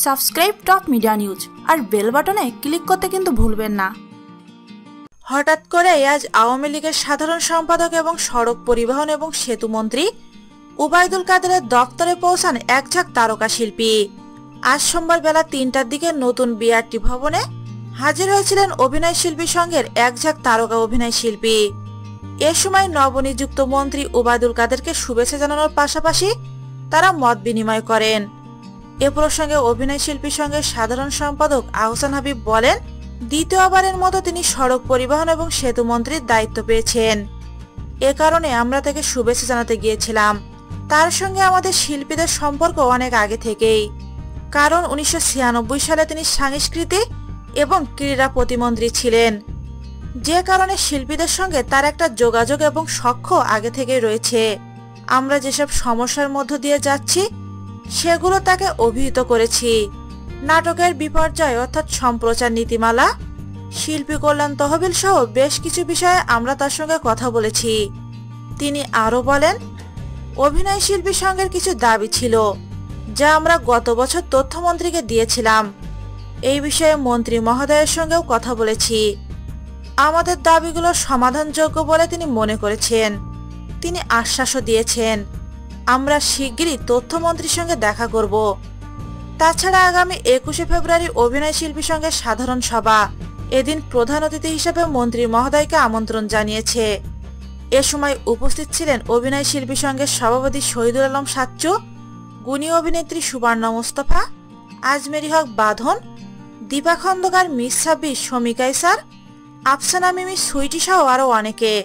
Subscribe top media news আর bell বাটনে click করতে কিন্তু ভুলবেন না। হঠাৎ করে আজ আওয়ামী লীগের সাধারণ সম্পাদক এবং সড়ক পরিবহন এবং সেতু মন্ত্রী উবায়দুল কাদেরের দপ্তরে পৌঁছান এক ঝাঁক তারকা শিল্পী। আজ সোমবার বেলা তিনটার দিকে নতুন বিআরটি ভবনে হাজির হয়েছিলেন অভিনয় শিল্পী সঙ্গের এক ঝাঁক তারকা অভিনয় শিল্পী। এ সময় নবনিযুক্ত মন্ত্রী উবায়দুল কাদেরকে শুভেচ্ছা জানানোর পাশাপাশি তারা মত বিনিময় করেন। এ প্রসঙ্গে অভিনয় শিল্পীর সঙ্গে সাধারণ সম্পাদক আহসান হাবিব বলেন, দ্বিতীয়বারের মতো তিনি সড়ক পরিবহন এবং সেতু মন্ত্রীর দায়িত্ব পেয়েছেন। এ কারণে আমরা তাকে শুভেচ্ছা জানাতে গিয়েছিলাম। তার সঙ্গে আমাদের শিল্পীদের সম্পর্ক অনেক আগে থেকেই। কারণ উনিশশো ছিয়ানব্বই সালে তিনি সাংস্কৃতি এবং ক্রীড়া প্রতিমন্ত্রী ছিলেন। যে কারণে শিল্পীদের সঙ্গে তার একটা যোগাযোগ এবং সখ্য আগে থেকেই রয়েছে। আমরা যেসব সমস্যার মধ্য দিয়ে যাচ্ছি সেগুলো তাকে অভিহিত করেছি। নাটকের বিপর্যয় অর্থাৎ সম্প্রচার নীতিমালা, শিল্পী কল্যাণ তহবিল সহ বেশ কিছু বিষয়ে আমরা তার সঙ্গে কথা বলেছি। তিনি আরও বলেন, অভিনয় শিল্পী সঙ্গের কিছু দাবি ছিল, যা আমরা গত বছর তথ্যমন্ত্রীকে দিয়েছিলাম। এই বিষয়ে মন্ত্রী মহোদয়ের সঙ্গেও কথা বলেছি। আমাদের দাবিগুলো সমাধানযোগ্য বলে তিনি মনে করেছেন। তিনি আশ্বাসও দিয়েছেন। আমরা শিগগিরই তথ্যমন্ত্রীর সঙ্গে দেখা করব। তাছাড়া আগামী একুশে ফেব্রুয়ারি অভিনয় শিল্পী সঙ্গে সাধারণ সভা। এদিন প্রধান অতিথি হিসেবে মন্ত্রী মহোদয়কে আমন্ত্রণ জানিয়েছে। এ সময় উপস্থিত ছিলেন অভিনয় শিল্পী সঙ্গে সভাপতি শহীদুল আলম সাচ্চু, গুণী অভিনেত্রী সুবর্ণা মোস্তফা, আজমেরি হক বাঁধন, দীপা খন্দকার মিস ছাব্বিশ শমিকাই স্যার আফসানা মিমি সুইটি সহ আরও অনেকে।